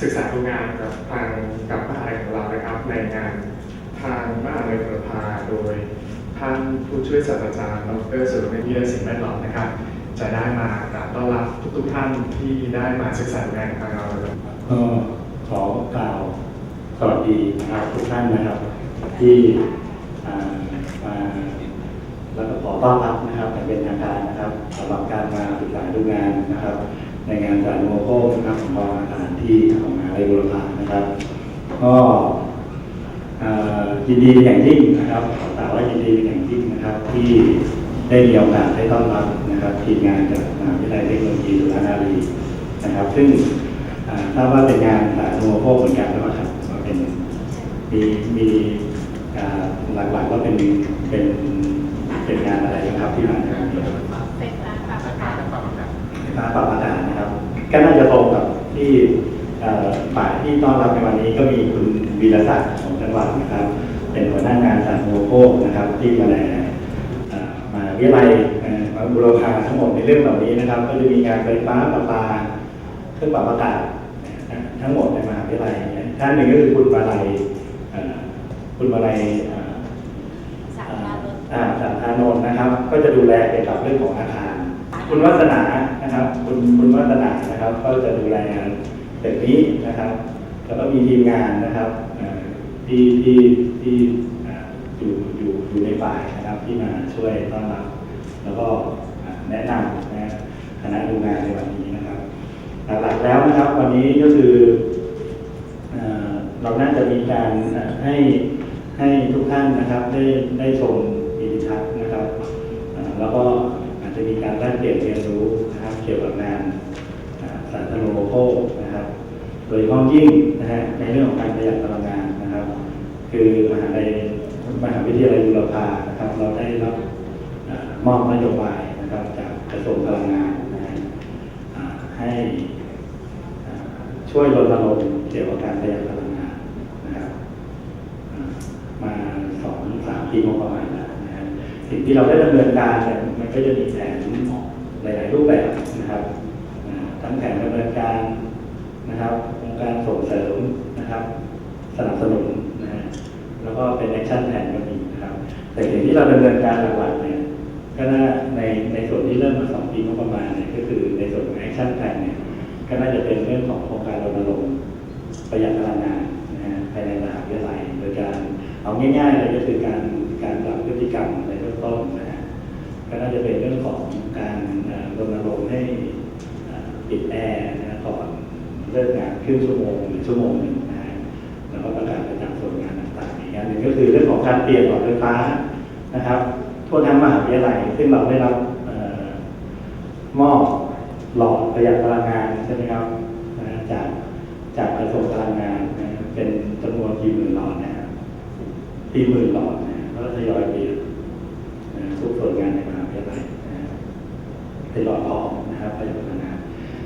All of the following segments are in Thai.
ศึกษาดูงานกับทางกับมหาลัยของเรานะครับ ในงานทางมหาลัยบุรพาโดยท่านผู้ช่วยศาสตราจารย์ดรสุรเมธวิทยาสิ่งแวดล้อมนะครับ จะได้มากราบต้อนรับทุกๆท่านที่ได้มาศึกษาดูงานกับทางเราก็ขอกล่าวสวัสดีนะครับทุกท่านนะครับ ที่มาแล้วก็ขอต้อนรับนะครับเป็นทางการนะครับสำหรับการมาศึกษาดูงานนะครับ ในงานสารโมโคนะครับของกองอาหารที่ของมหาลัยบุรพานะครับ ก็อ่ายินดีเป็นอย่างยิ่งนะครับขอกล่าวว่ายินดีเป็นอย่างยิ่งนะครับ ที่ได้มีโอกาสได้ต้อนรับนะครับทีมงานจากมหาวิทยาลัยเทคโนโลยีสุรานารีนะครับ ซึ่งอ่าทราบว่าเป็นงานสาธารณูปโภคเหมือนกันหรือเปล่าครับว่าเป็นมีมีอ่าหลักๆก็เป็นเป็นเป็นงานอะไรนะครับที่ผ่านมาเป็นร้านปลาประกาศไฟฟ้าปรับอากาศนะครับ ก็น่าจะตรงกับที่เอ่อฝ่ายที่ต้อนรับในวันนี้ก็มีคุณวีรศักดิ์ของจังหวัดนะครับ เป็นหัวหน้างานสาธารณูปโภคนะครับ ที่มาแลเอ่อมาวิทยาลัยเอ่อมาบุรพาทั้งหมดในเรื่องเหล่านี้นะครับ ก็จะมีงานไฟฟ้าประปาเครื่องปรับอากาศทั้งหมดในมหาวิทยาลัยเนี่ยท่านหนึ่งก็คือคุณมาลัยเอ่อคุณมาลัยเอ่อสามารถลดอ่าสาธารณนท์นะครับ ก็จะดูแลเกี่ยวกับเรื่องของอาคาร คุณวัฒนา นะครับ คุณคุณวัฒนานะครับ ก็จะดูแลงานแบบนี้นะครับ แล้วก็มีทีมงานนะครับที่ที่ที่อยู่อยู่อยู่ในฝ่ายนะครับ ที่มาช่วยต้อนรับ แล้วก็แนะนำนะคณะดูงานในวันนี้นะครับ หลักๆแล้วนะครับ วันนี้ก็คือเราน่าจะมีการให้ให้ทุกท่านนะครับได้ได้ชมวิดีทัศน์นะครับ แล้วก็อาจจะมีการแลกเปลี่ยนเรียนรู้ กี่ยวกับงานสาธารณูปโภคนะครับ โดยเฉพาะยิ่งนะฮะในเรื่องของการประหยัดพลังงานนะครับ คือมหาลัยมหาวิทยาลัยบุรพานะครับ เราได้รับมอบนโยบายนะครับจากกระทรวงพลังงานนะฮะให้ช่วยรณรงค์เกี่ยวกับการประหยัดพลังงานนะครับมาสองสามปีงบประมาณแล้วนะฮะสิ่งที่เราได้ดำเนินการเนี่ยมันก็จะมีแผนห ลาย ๆ รูปแบบนะครับทั้งแผนดำเนินการนะครับโครงการส่งเสริมนะครับ สนับสนุนนะฮะแล้วก็เป็นแอคชั่นแผนก็มีนะครับ แต่สิ่งที่เราดำเนินการหลักๆเนี่ยก็น่าในในส่วนที่เริ่มมาสองปีงบประมาณเนี่ยก็คือในส่วนของแอคชั่นแผนเนี่ยก็น่าจะเป็นเรื่องของโครงการรณรงค์ประหยัดพลังงานนะฮะภายในมหาวิทยาลัยโดยการเอาง่ายๆเลยก็คือการการปรับพฤติกรรมในเบื้องต้นนะฮะก็น่าจะเป็นเรื่องของ การรณรงค์ให้ปิดแอร์นะก่อนเลิกงานครึ่งชั่วโมงหรือชั่วโมงหนึ่งนะแล้วก็ประกาศประจำส่วนงานต่างๆอีกอย่างหนึ่งก็คือเรื่องของการเปลี่ยนหลอดไฟฟ้านะครับทั่วทั้งมหาวิทยาลัยซึ่งเราได้รับเอ่อมอบหลอดประหยัดพลังงานใช่ไหมครับจากจากกระทรวงพลังงานนะฮะเป็นจำนวนกี่หมื่นหลอดนะฮะสี่หมื่นหลอดนะฮะแล้วก็ทยอยเปลี่ยนนะฮะทุกส่วนงานในมหาวิทยาลัยนะฮะ เป็นหลอดทองนะครับประหยัดพลังงาน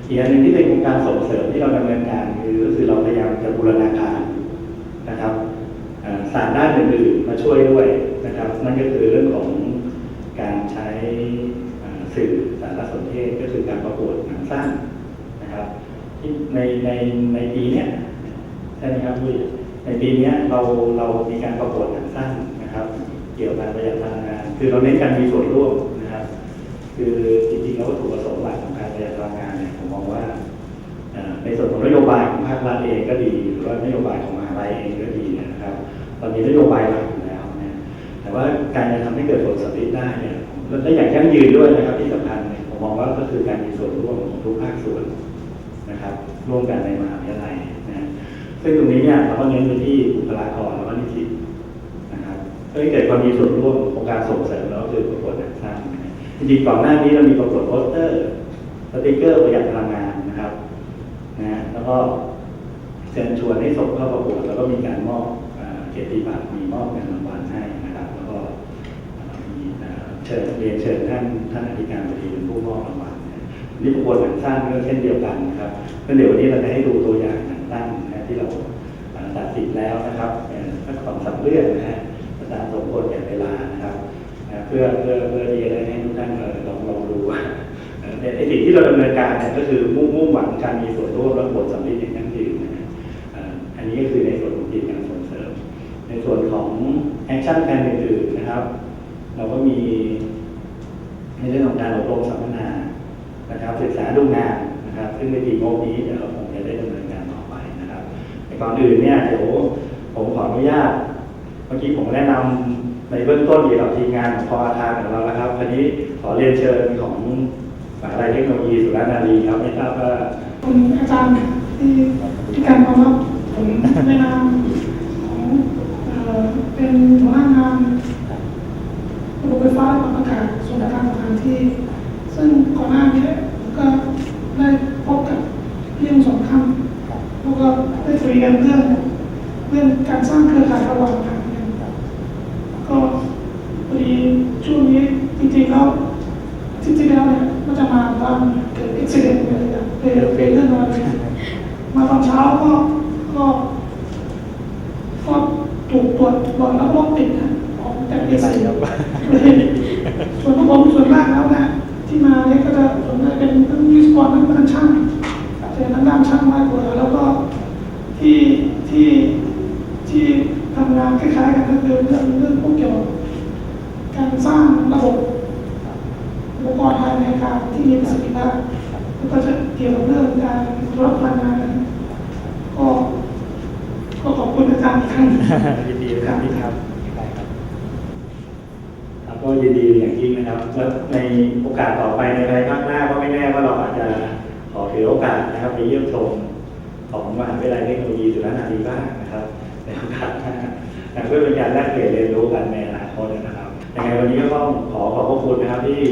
อีกอันหนึ่งที่เป็นโครงการส่งเสริมที่เราดำเนินการคือก็คือเราพยายามจะบูรณาการนะครับเอ่อศาสตร์ด้านอื่นๆมาช่วยด้วยนะครับ นั่นก็คือเรื่องของการใช้สื่อสารสนเทศก็คือการประกวดหนังสั้นนะครับที่ในในในปีเนี้ยใช่ไหมครับพี่ในปีนี้เราเรามีการประกวดหนังสั้นนะครับ เกี่ยวกับประหยัดพลังงาน คือเราเน้นการมีส่วนร่วม คือจริงๆแล้ววัตถุประสงค์หลักของการประหยัดพลังงานเนี่ยผมมองว่าในส่วนของนโยบายของภาครัฐเองก็ดี หรือว่านโยบายของมหาลัยเองก็ดีนะครับเรามีนโยบายหลักอยู่แล้วนะแต่ว่าการจะทำให้เกิดผลสำเร็จได้เนี่ยและอย่างยั่งยืนด้วยนะครับที่สำคัญผมมองว่าก็คือการมีส่วนร่วมของทุกภาคส่วนนะครับร่วมกันในมหาวิทยาลัยนะซึ่งตรงนี้เนี่ยเราก็เน้นไปที่บุคลากรและก็นิสิตนะครับเพื่อให้เกิดความมีส่วนร่วมของการส่งเสริมแล้วก็คือประกวดหนังสั้นนะ จริงๆก่อนหน้านี้เรามีประกวดโปสเตอร์สติกเกอร์ประหยัดพลังงานนะครับนะแล้วก็เชิญชวนให้ส่งเข้าประกวดแล้วก็มีการมอบเกียรติบัตรมีมอบเงินรางวัลให้นะครับ แล้วก็มีเชิญเรียนเชิญท่านท่านอธิการบดีเป็นผู้มอบรางวัลนี่ประกวดหนังสั้นก็เช่นเดียวกันนะครับก็เดี๋ยววันนี้เราจะให้ดูตัวอย่างหนังสั้นนะที่เราตัดสินแล้วนะครับสักสองสามเรื่องนะฮะอาจารย์สมควรแก่เวลานะครับอ่า พื่อเพื่อเพื่อที่จะได้ให้ทุกท่านลองลองดูว่ในสิ่งที่เราดำเนินการเนี่ยก็คือมุ่งมุ่งหวังการมีส่วนร่วมและผลสำเร็จอย่างยั่งยืนนะฮะอันนี้ก็คือในส่วนของกิจการส่งเสริม ในส่วนของแอคชั่นแผนอื่นๆนะครับ เราก็มีในเรื่องของการอบรมสัมมนานะครับศึกษาดูงานนะครับ ซึ่งในปีงบนี้เดี๋ยวเราคงจะได้ดำเนินการต่อไปนะครับในตอนอื่นเนี่ยเดี๋ยวผมขออนุญาตเมื่อกี้ผมแนะนำ ในเบื้องต้นเกี่ยวกับทีมงานของพออาคารของเราแล้วครับคราวนี้ขอเรียนเชิญของมหาวิทยาลัยเทคโนโลยีสุราษฎร์ธานีครับไม่ทราบว่าคุณอาจารย์ที่ที่การความรับผมในนามของเอ่อเป็นหัวหน้างานระบบไฟฟ้าและความอากาศส่วนการสถานที่ ซึ่งก่อนหน้านี้ผมก็ได้พบกับพี่ทั้งสองท่านแล้วก็ได้คุยกันเรื่องเรื่องการสร้างเครือข่ายระหว่างทางกันก็พอดีช่วงนี้จริงๆแล้วจริงๆแล้วเนี่ยมันจะ มาตอนเกิดอุบิเหตุเลยอะเป็นเป็นเรื่องอะไรมาตอนเช้าก็ก็ก็ถูกตรวจตรวจแล้วรถติดนะออกจากเอซีส่วนพวกผมส่วนมากแล้วนะที่มาเนี่ยก็จะส่วนมากเป็นเรื่องวิศวกรเรื่องการช่างเป็นทางด้านช่างมากกว่าแล้วก็ที่ที่ที่ทำงานคล้ายๆกันก็คือเรื่องเรื่องพวกเกี่ยวกับการสร้างระบบ อุป กายในอาคารที่มีประสิทธิภาพแล้วก็จะเกี่ยวกับเรื่องการรับพลังงานก็ก็ขอบคุณอาจารย์อีกครั้งยินดีนะครับพี่ครับได้ครับก็ยินดีอย่างยิ่งนะครับแล้วในโอกาสต่อไปในภายข้างหน้าก็ไม่แน่ว่าเราอาจจะขอถือโอกาสนะครับไปเยี่ยมชมของมหาวิทยาลัยเทคโนโลยีสุรารีบ้างนะครับในโอกาสหน้าเพื่อเป็นการแลกเปลี่ยนเรียนรู้กันในอนาคตนะครับ ยังไงวันนี้ก็ต้องขอขอบพระคุณนะครับที่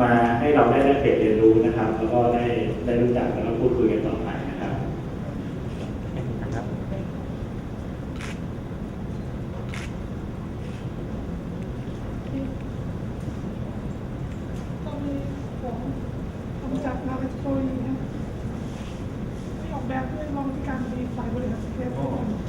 มาให้เราได้แลกเปลี่ยนเรียนรู้นะครับ แล้วก็ได้ได้รู้จักแล้วก็พูดคุยกันต่อไปนะครับมีของผมจากนาวิกโตรีนะที่ออกแบบด้วยรองที่การบดีฝ่ายบริหารเทคโนโลยี